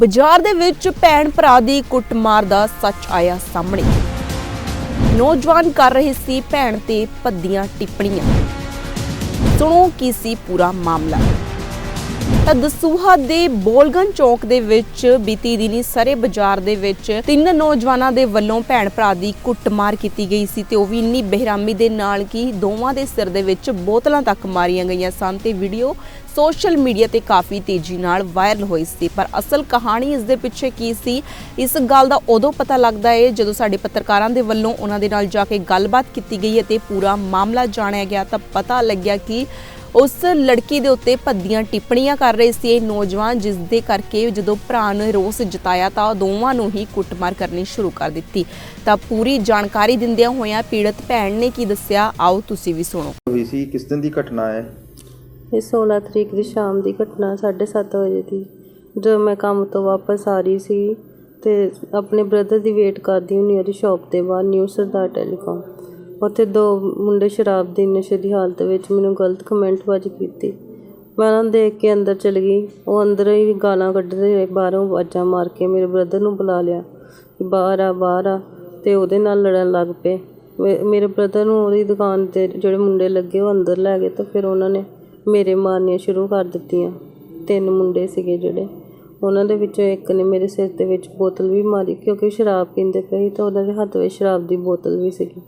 ਬਾਜ਼ਾਰ ਦੇ ਵਿੱਚ ਭੈਣ ਭਰਾ ਦੀ ਕੁੱਟਮਾਰ ਦਾ ਸੱਚ ਆਇਆ ਸਾਹਮਣੇ। ਨੌਜਵਾਨ ਕਰ ਰਹੇ ਸੀ ਭੈਣ ਤੇ ਭੱਦੀਆਂ ਟਿੱਪਣੀਆਂ। ਸੁਣੋ ਕੀ ਸੀ ਪੂਰਾ ਮਾਮਲਾ। ਤਾਂ ਦਸੂਹਾ ਦੇ ਬੋਲਗਨ ਚੌਕ ਦੇ ਵਿੱਚ ਬੀਤੀ ਦਿਨੀ ਸਰੇ ਬਾਜ਼ਾਰ ਦੇ ਵਿੱਚ ਤਿੰਨ ਨੌਜਵਾਨਾਂ ਦੇ ਵੱਲੋਂ ਭੈਣ ਭਰਾ ਦੀ ਕੁੱਟਮਾਰ ਕੀਤੀ ਗਈ ਸੀ ਤੇ ਉਹ ਵੀ ਇੰਨੀ ਬੇਰਹਿਮੀ ਦੇ ਨਾਲ ਕਿ ਦੋਵਾਂ ਦੇ ਸਿਰ ਦੇ ਵਿੱਚ ਬੋਤਲਾਂ ਤੱਕ ਮਾਰੀਆਂ ਗਈਆਂ ਸਨ ਤੇ ਵੀਡੀਓ ਸੋਸ਼ਲ ਮੀਡੀਆ ਤੇ ਕਾਫੀ ਤੇਜ਼ੀ ਨਾਲ ਵਾਇਰਲ ਹੋਈ ਸੀ। ਪਰ ਅਸਲ ਕਹਾਣੀ ਇਸ ਦੇ ਪਿੱਛੇ ਕੀ ਸੀ, ਇਸ ਗੱਲ ਦਾ ਉਦੋਂ ਪਤਾ ਲੱਗਦਾ ਹੈ ਜਦੋਂ ਸਾਡੇ ਪੱਤਰਕਾਰਾਂ ਦੇ ਵੱਲੋਂ ਉਹਨਾਂ ਦੇ ਨਾਲ ਜਾ ਕੇ ਗੱਲਬਾਤ ਕੀਤੀ ਗਈ ਅਤੇ ਪੂਰਾ ਮਾਮਲਾ ਜਾਣਿਆ ਗਿਆ ਤਾਂ ਪਤਾ ਲੱਗਿਆ ਕਿ ਉਸ ਲੜਕੀ ਦੇ ਉੱਤੇ ਭੱਦੀਆਂ ਟਿੱਪਣੀਆਂ ਕਰ ਰਹੇ ਸੀ ਇਹ ਨੌਜਵਾਨ ਜਿਸ ਦੇ ਕਰਕੇ ਜਦੋਂ ਭਰਾ ਨੇ ਰੋਸ ਜਤਾਇਆ ਤਾਂ ਉਹ ਦੋਵਾਂ ਨੂੰ ਹੀ ਕੁੱਟਮਾਰ ਕਰਨੀ ਸ਼ੁਰੂ ਕਰ ਦਿੱਤੀ। ਤਾਂ ਪੂਰੀ ਜਾਣਕਾਰੀ ਦਿੰਦਿਆਂ ਹੋਇਆਂ ਪੀੜਤ ਭੈਣ ਨੇ ਕੀ ਦੱਸਿਆ ਆਓ ਤੁਸੀਂ ਵੀ ਸੁਣੋ। ਹੋਈ ਸੀ ਕਿਸ ਦਿਨ ਦੀ ਘਟਨਾ ਹੈ? ਇਹ 16 ਤਰੀਕ ਦੀ ਸ਼ਾਮ ਦੀ ਘਟਨਾ 7:30 ਵਜੇ ਦੀ। ਜਦੋਂ ਮੈਂ ਕੰਮ ਤੋਂ ਵਾਪਸ ਆ ਰਹੀ ਸੀ ਤੇ ਆਪਣੇ ਬ੍ਰਦਰ ਦੀ ਵੇਟ ਕਰਦੀ ਹੁੰਦੀ ਉਹਦੀ ਸ਼ਾਪ ਤੇ ਬਾਹਰ ਨਿਊ ਸਰਦਾਰ ਟੈਲੀਕਾਮ। ਉੱਥੇ ਦੋ ਮੁੰਡੇ ਸ਼ਰਾਬ ਦੀ ਨਸ਼ੇ ਦੀ ਹਾਲਤ ਵਿੱਚ ਮੈਨੂੰ ਗਲਤ ਕਮੈਂਟਬਾਜ਼ੀ ਕੀਤੀ। ਮੈਂ ਉਹਨਾਂ ਨੂੰ ਦੇਖ ਕੇ ਅੰਦਰ ਚਲੀ ਗਈ। ਉਹ ਅੰਦਰ ਹੀ ਗਾਲਾਂ ਕੱਢਦੇ ਰਹੇ ਬਾਹਰੋਂ ਆਵਾਜ਼ਾਂ ਮਾਰ ਕੇ ਮੇਰੇ ਬ੍ਰਦਰ ਨੂੰ ਬੁਲਾ ਲਿਆ ਕਿ ਬਾਹਰ ਆ ਬਾਹਰ ਆ ਅਤੇ ਉਹਦੇ ਨਾਲ ਲੜਨ ਲੱਗ ਪਏ। ਮੇ- ਮੇਰੇ ਬ੍ਰਦਰ ਨੂੰ ਉਹਦੀ ਦੁਕਾਨ ਤੇ ਜਿਹੜੇ ਮੁੰਡੇ ਲੱਗੇ ਉਹ ਅੰਦਰ ਲੈ ਗਏ ਤਾਂ ਫਿਰ ਉਹਨਾਂ ਨੇ ਮੇਰੇ ਮਾਰਨੀਆਂ ਸ਼ੁਰੂ ਕਰ ਦਿੱਤੀਆਂ। ਤਿੰਨ ਮੁੰਡੇ ਸੀਗੇ ਜਿਹੜੇ। ਉਹਨਾਂ ਦੇ ਵਿੱਚੋਂ ਇੱਕ ਨੇ ਮੇਰੇ ਸਿਰ ਦੇ ਵਿੱਚ ਬੋਤਲ ਵੀ ਮਾਰੀ ਕਿਉਂਕਿ ਸ਼ਰਾਬ ਪੀਂਦੇ ਪਏ ਸੀ ਤਾਂ ਉਹਨਾਂ ਦੇ ਹੱਥ ਵਿੱਚ ਸ਼ਰਾਬ ਦੀ ਬੋਤਲ ਵੀ ਸੀਗੀ।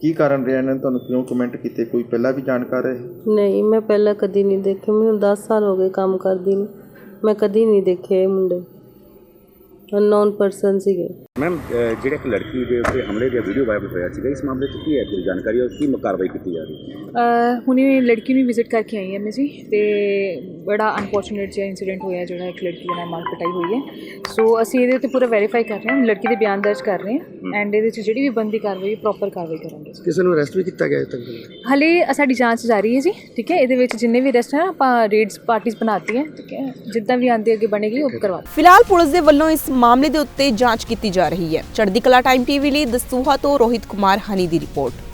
ਕੀ ਕਾਰਨ ਰਿਹਾ? ਇਹਨਾਂ ਨੇ ਤੁਹਾਨੂੰ ਕਿਉਂ ਕਮੈਂਟ ਕੀਤੇ? ਕੋਈ ਪਹਿਲਾਂ ਵੀ ਜਾਣਕਾਰ ਹੈ? ਨਹੀਂ ਮੈਂ ਪਹਿਲਾਂ ਕਦੀ ਨਹੀਂ ਦੇਖੇ। ਮੈਨੂੰ 10 ਸਾਲ ਹੋ ਗਏ ਕੰਮ ਕਰਦੀ ਨੂੰ। ਮੈਂ ਕਦੀ ਨਹੀਂ ਦੇਖੇ ਇਹ ਮੁੰਡੇ। ਅਨਨੋਨ ਪਰਸਨ ਸੀਗੇ। ਮੈਮ ਜਿਹੜਾ ਇੱਕ ਲੜਕੀ ਦੇ ਉੱਤੇ ਹਮਲੇ ਦਾ ਵੀਡੀਓ ਵਾਇਰਲ ਹੋਇਆ ਸੀਗਾ ਇਸ ਮਾਮਲੇ 'ਚ ਕੀ ਹੈ? ਕੋਈ ਜਾਣਕਾਰੀ ਔਰ ਕੀ ਕਾਰਵਾਈ ਕੀਤੀ ਜਾ ਰਹੀ ਹੈ? ਹੁਣੇ ਲੜਕੀ ਨੂੰ ਵਿਜ਼ਿਟ ਕਰਕੇ ਆਈ ਹਾਂ ਮੈਂ ਜੀ। ਤੇ ਬੜਾ ਅਨਫੋਰਚੂਨੇਟ ਜਿਹਾ ਇਨਸੀਡੈਂਟ ਹੋਇਆ ਜਿਹੜਾ ਇੱਕ ਲੜਕੀ ਦੇ ਨਾਲ ਮਾਰ ਕੁਟਾਈ ਹੋਈ ਹੈ। ਸੋ ਅਸੀਂ ਇਹਦੇ ਉੱਤੇ ਪੂਰਾ ਵੈਰੀਫਾਈ ਕਰ ਰਹੇ ਹਾਂ ਲੜਕੀ ਦੇ ਬਿਆਨ ਦਰਜ ਕਰ ਰਹੇ ਹਾਂ ਐਂਡ ਇਹਦੇ 'ਚ ਜਿਹੜੀ ਵੀ ਬੰਦੀ ਕਾਰਵਾਈ ਪ੍ਰੋਪਰ ਕਾਰਵਾਈ ਕਰਾਂਗੇ ਕਿਸੇ ਨੂੰ ਅਰੈਸਟ ਵੀ ਕੀਤਾ ਗਿਆ ਹੈ ਤੱਕ? ਹਲੇ ਸਾਡੀ ਜਾਂਚ ਜਾਰੀ ਹੈ ਜੀ ਠੀਕ ਹੈ? ਇਹਦੇ ਵਿੱਚ ਜਿੰਨੇ ਵੀ ਅਰੈਸਟ ਹੈ ਆਪਾਂ ਰੇਡਸ ਪਾਰਟੀਆਂ ਬਣਾਤੀ ਹੈ ਠੀਕ ਹੈ? ਜਿੱਦਾਂ ਵੀ ਆਂਦੇ ਅੱਗੇ ਬਣੇਗੀ ਉਹ ਕਰਵਾ ਫਿਲਹਾਲ ਪੁਲਿਸ ਦੇ ਵੱਲੋਂ ਇਸ ਮਾਮਲੇ ਦੇ ਉੱਤੇ ਜਾਂਚ ਕੀਤੀ ਜਾ ਰਹੀ ਹੈ। ਚੜ੍ਹਦੀ ਕਲਾ ਟਾਈਮ ਟੀਵੀ ਲਈ ਦਸੂਹਾ ਤੋਂ ਰੋਹਿਤ ਕੁਮਾਰ ਹਨੀ ਦੀ ਰਿਪੋਰਟ।